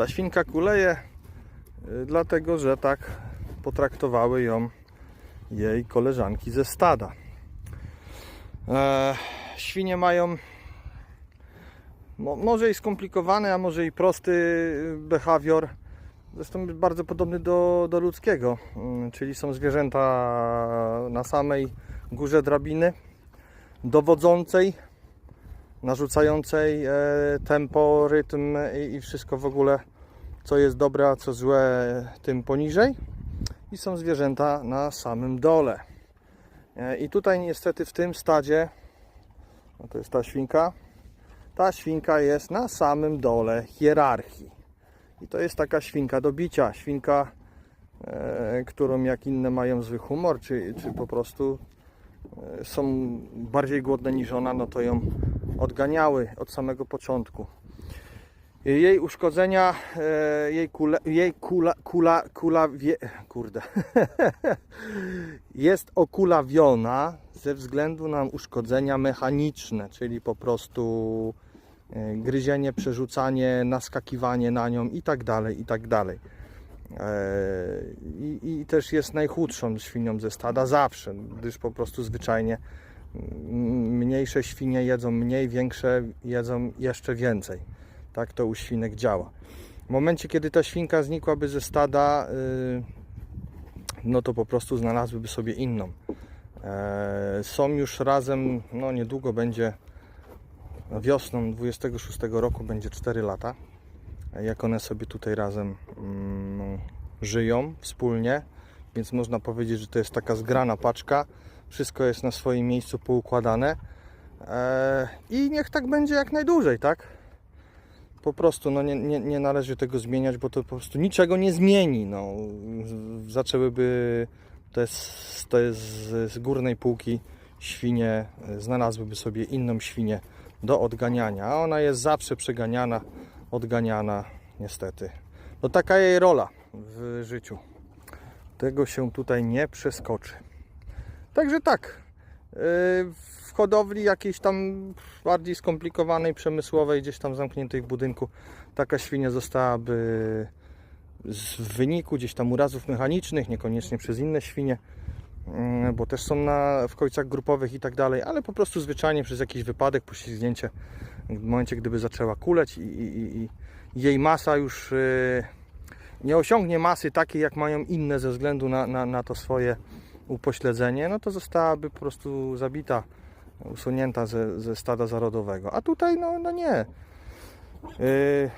Ta świnka kuleje y, dlatego, że tak potraktowały ją jej koleżanki ze stada. E, świnie mają mo, może i skomplikowany, a może i prosty behawior. Zresztą bardzo podobny do, do ludzkiego, Mm, czyli są zwierzęta na samej górze drabiny, dowodzącej, narzucającej e, tempo, rytm i, wszystko w ogóle, co jest dobre, a co złe, tym poniżej. I są zwierzęta na samym dole. E, I tutaj niestety w tym stadzie, no to jest ta świnka, ta świnka jest na samym dole hierarchii. I to jest taka świnka do bicia, świnka, e, którą jak inne mają zły humor, czy, czy po prostu e, są bardziej głodne niż ona, no to ją odganiały od samego początku. Jej uszkodzenia, e, jej kule, jej kula, kula, kula, wie, kurde, jest okulawiona ze względu na uszkodzenia mechaniczne, czyli po prostu e, gryzienie, przerzucanie, naskakiwanie na nią i tak dalej, i tak dalej. E, I, I też jest najchudszą świnią ze stada zawsze, gdyż po prostu zwyczajnie mniejsze świnie jedzą mniej, większe jedzą jeszcze więcej. Tak to u świnek działa. W momencie, kiedy ta świnka znikłaby ze stada, y, no to po prostu znalazłyby sobie inną. E, Są już razem, no niedługo będzie wiosną 26 roku, będzie 4 lata, jak one sobie tutaj razem mm, żyją wspólnie, więc można powiedzieć, że to jest taka zgrana paczka. Wszystko jest na swoim miejscu poukładane E, i niech tak będzie jak najdłużej, tak? Po prostu no nie, nie, nie należy tego zmieniać, bo to po prostu niczego nie zmieni. No. Zaczęłyby to jest z, z górnej półki świnie, e, znalazłyby sobie inną świnię do odganiania, a ona jest zawsze przeganiana, odganiana, niestety. No taka jej rola w życiu. Tego się tutaj nie przeskoczy. Także tak. yy, W hodowli jakiejś tam bardziej skomplikowanej, przemysłowej, gdzieś tam zamkniętej w budynku, taka świnia zostałaby w wyniku gdzieś tam urazów mechanicznych, niekoniecznie przez inne świnie, mm, bo też są na, w końcach grupowych i tak dalej, ale po prostu zwyczajnie przez jakiś wypadek, poślizgnięcie, w momencie gdyby zaczęła kuleć i, i, i, jej masa już yy, nie osiągnie masy takiej, jak mają inne ze względu na, na, na to swoje upośledzenie, no to zostałaby po prostu zabita, usunięta ze, ze stada zarodowego. A tutaj, no, no nie. Yy,